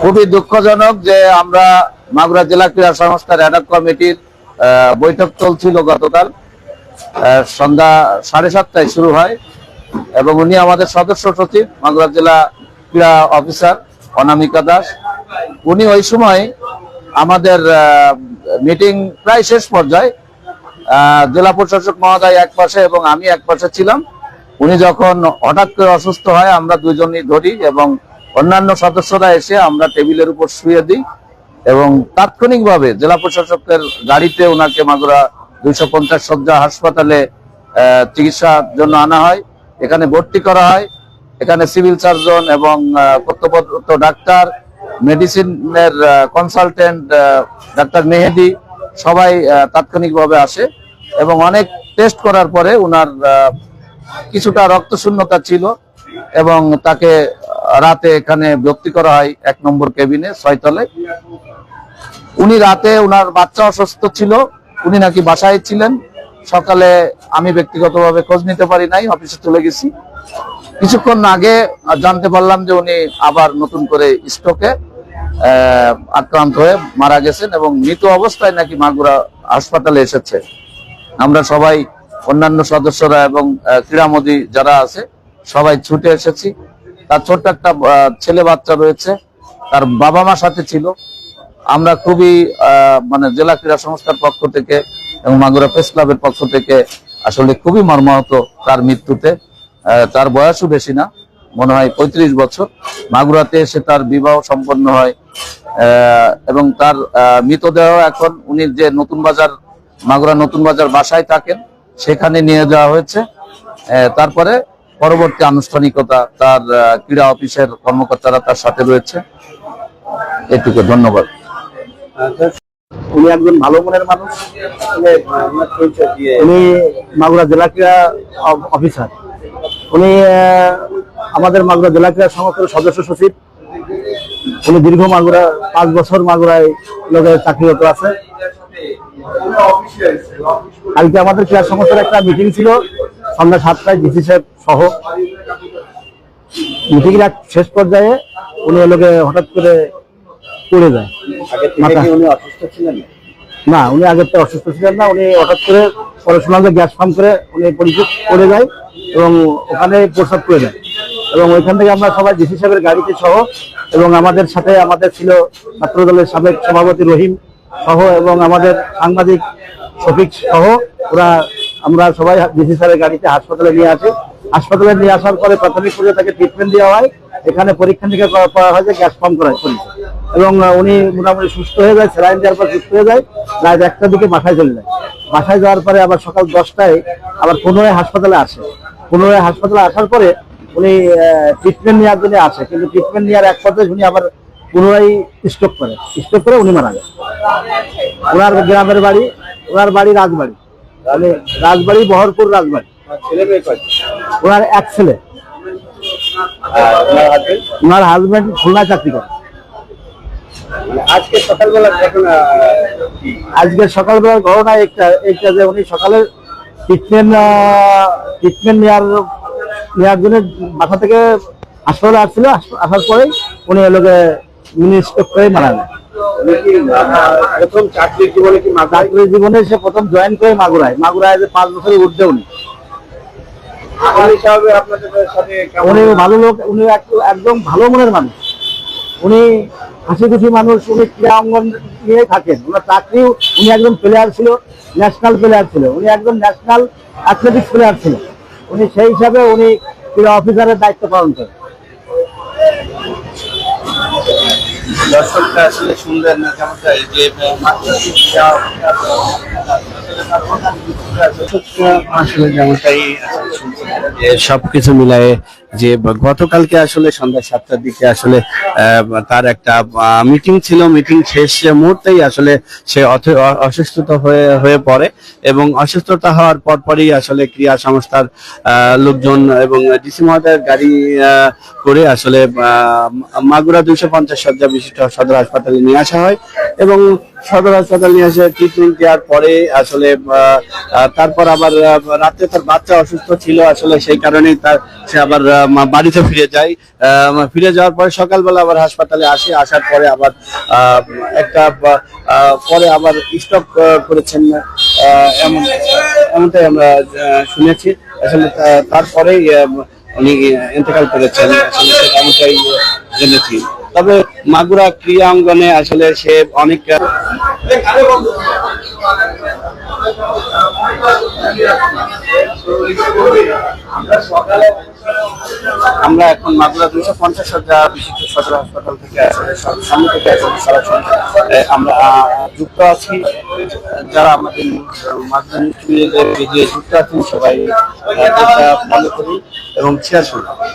খুবই দুঃখজনক যে আমরা মাগুরা জেলা ক্রীড়া সংস্থার অ্যাডক কমিটির বৈঠক চলছিল গতকাল। সন্ধ্যা সাড়ে সাতটায় শুরু হয় এবং উনি আমাদের সদস্য সচিব, মাগুরা জেলা ক্রীড়া অফিসার অনামিকা দাস। উনি ওই সময় আমাদের মিটিং প্রায় শেষ পর্যায়ে জেলা প্রশাসক মহোদয় এক পাশে এবং আমি এক পাশে ছিলাম। উনি যখন হঠাৎ করে অসুস্থ হয়, আমরা দুজনই ধরি এবং অন্যান্য সদস্যরা এসে আমরা টেবিলের উপর শুয়ে দিই এবং তাৎক্ষণিকভাবে জেলা প্রশাসকের গাড়িতে ওনাকে মাগুরা দুইশো পঞ্চাশ সজ্জা হাসপাতালে চিকিৎসার জন্য আনা হয়। এখানে ভর্তি করা হয়। এখানে সিভিল সার্জন এবং কর্তব্যরত ডাক্তার, মেডিসিনের কনসালটেন্ট ডাক্তার মেহেদি সবাই তাৎক্ষণিকভাবে আসে এবং অনেক টেস্ট করার পরে ওনার কিছুটা রক্ত শূন্যতা ছিল এবং তাকে রাতে এখানে ভর্তি করা হয় এক নম্বর কেবিনে ছয়তলায় উনি রাতে উনার বাচ্চা অসুস্থ ছিল, উনি নাকি বাসায় ছিলেন। সকালে আমি ব্যক্তিগতভাবে খোঁজ নিতে পারি নাই, অফিসে চলে গেছি। কিছুক্ষণ আগে জানতে পারলাম যে উনি আবার নতুন করে স্ট্রোকে আক্রান্ত হয়ে মারা গেছেন এবং মৃত অবস্থায় নাকি মাগুরা হাসপাতালে এসেছে। আমরা সবাই অন্যান্য সদস্যরা এবং ক্রীড়ামোদী যারা আছে, সবাই ছুটে এসেছি। তার ছোট্ট একটা ছেলে বাচ্চা রয়েছে। তার বাবা মা সাথে ছিল। আমরা খুবই মানে জেলা ক্রীড়া সংস্থার পক্ষ থেকে এবং মাগুরা প্রেস ক্লাবের পক্ষ থেকে আসলে খুবই মর্মাহত তার মৃত্যুতে। তার বয়সও বেশি না, মনে হয় পঁয়ত্রিশ বছর। মাগুরাতে এসে তার বিবাহ সম্পন্ন হয়। এবং তার মৃতদেহ এখন উনি যে নতুন বাজার, মাগুরা নতুন বাজার বাসায় থাকেন, সেখানে নিয়ে যাওয়া হয়েছে। তারপরে পরবর্তী আনুষ্ঠানিকতা তার ক্রীড়া অফিসের কর্মকর্তারা তার সাথে রয়েছে। এটুকু ধন্যবাদ। উনি একজন ভালো মনের মানুষ। উনি মাগুরা জেলা ক্রীড়া অফিসার। উনি আমাদের মাগুরা জেলা ক্রীড়া সংস্থার সদস্য সচিব। উনি দীর্ঘ মাগুরা পাঁচ বছর মাগুরায় লোকের চাকরিরত আছে। কালকে আমাদের ক্রীড়া সংস্থার একটা মিটিং ছিল। সন্ধ্যা সাতটায় ডিসি সাহেব সহ মিটিং এর এক শেষ পর্যায়ে উনি লোকে হঠাৎ করে পড়ে যায়। মাথা। উনি অসুস্থ ছিলেন? না উনি আগের থেকে অসুস্থ ছিলেন না উনি হঠাৎ করে পড়াশোনা গ্যাস ফার্ম করে উনি পরিচিত করে যায় এবং ওখানে প্রসাদ করে দেয় এবং ওইখান থেকে আমরা সবাই ডিসি সাহেবের গাড়িতে সহ এবং আমাদের সাথে আমাদের ছিল ছাত্র দলের সাবেক সভাপতি রহিম সহ এবং আমাদের সাংবাদিক শফিক সহ ওরা আমরা সবাই ডিসি সাহেবের গাড়িতে হাসপাতালে নিয়ে আসি। হাসপাতালে নিয়ে আসার পরে প্রাথমিক পর্যায়ে তাকে ট্রিটমেন্ট দেওয়া হয়। এখানে পরীক্ষা নিরীক্ষা করা- হয় যে গ্যাস ফার্ম করা হয় এবং উনি মোটামুটি সুস্থ হয়ে যায়, স্যালাইন দেওয়ার পর সুস্থ হয়ে যায়, রাত একটার দিকে বাসায় চলে যায়। বাসায় যাওয়ার পরে আবার সকাল দশটায় আবার পুনরায় হাসপাতালে আসে। পুনরায় হাসপাতালে আসার পরে উনি ট্রিটমেন্ট নেওয়ার জন্য আসে। কিন্তু ট্রিটমেন্ট নেওয়ার এক পর্যায়ে উনি আবার পুনরায় স্ট্রোক করে। স্ট্রোক করে উনি মারা যায় ওনার গ্রামের বাড়ি, ওনার বাড়ি রাজবাড়ি। তাহলে রাজবাড়ি বহরপুর রাজবাড়ি। ওনার এক ছেলে। ওনার হাজবেন্ড খুলনায় চাকরি করে। মানে আজকে সকালবেলা আজকে সকালবেলার ঘটনা একটা একটা যে উনি সকালে ট্রিটমেন্ট ট্রিটমেন্ট নেওয়ার নেওয়ার জন্য বাসা থেকে হাসপাতালে আসছিল আসার পরে উনি এলোকে মিনি স্ট্রোক করে মারা যায় প্রথম চাকরির জীবনে কি মাথা চাকরি জীবনে সে প্রথম জয়েন করে মাগুরায়। মাগুরায় যে পাঁচ বছরের ঊর্ধ্বে উনি। উনি ভালো লোক উনি একদম ভালো মনের মানুষ। উনি হাসি খুশি মানুষ উনি ক্রীড়া অঙ্গন নিয়ে থাকেন। ওনার চাকরি উনি একজন প্লেয়ার ছিল ন্যাশনাল প্লেয়ার ছিল। উনি একজন ন্যাশনাল অ্যাথলেটিক্স প্লেয়ার ছিল। উনি সেই হিসাবে উনি ক্রীড়া অফিসারের দায়িত্ব পালন করেন। দর্শকরা আসলে শুনলেন না যেমনটা এই যে আসলে যেমনটাই যে সবকিছু মিলায়ে যে গতকালকে আসলে সন্ধ্যা সাতটার দিকে আসলে তার একটা মিটিং ছিল। মিটিং শেষ মুহূর্তেই আসলে সে অসুস্থতা হয়ে হয়ে পড়ে এবং অসুস্থতা হওয়ার পরপরই আসলে ক্রিয়া সংস্থার লোকজন এবং ডিসি মহোদয়ের গাড়ি করে আসলে মাগুরা দুইশো পঞ্চাশ শয্যা বিশিষ্ট সদর হাসপাতালে নিয়ে আসা হয় এবং সদর হাসপাতাল নিয়ে এসে ট্রিটমেন্ট দেওয়ার পরে আসলে তারপর আবার রাতে তার বাচ্চা অসুস্থ ছিল আসলে সেই কারণেই তার সে আবার বাড়িতে ফিরে যায়। ফিরে যাওয়ার পরে সকালবেলা আবার হাসপাতালে আসে। আসার পরে আবার একটা পরে আবার স্টক করেছেন এমন, এমনটাই আমরা শুনেছি। আসলে তারপরেই উনি ইন্তেকাল করেছেন। আসলে সেটা এমনটাই জেনেছি। তবে মাগুরা ক্রিয়া অঙ্গনে আসলে সে অনেক আমরা এখন মাগুরা দুইশো পঞ্চাশ হাজার বিশিষ্ট সদর হাসপাতাল আমরা যুক্ত আছি। যারা আমাদের নিউজ পেজে যুক্ত আছেন, সবাই ফলো করুন এবং শেয়ার করুন আমার তো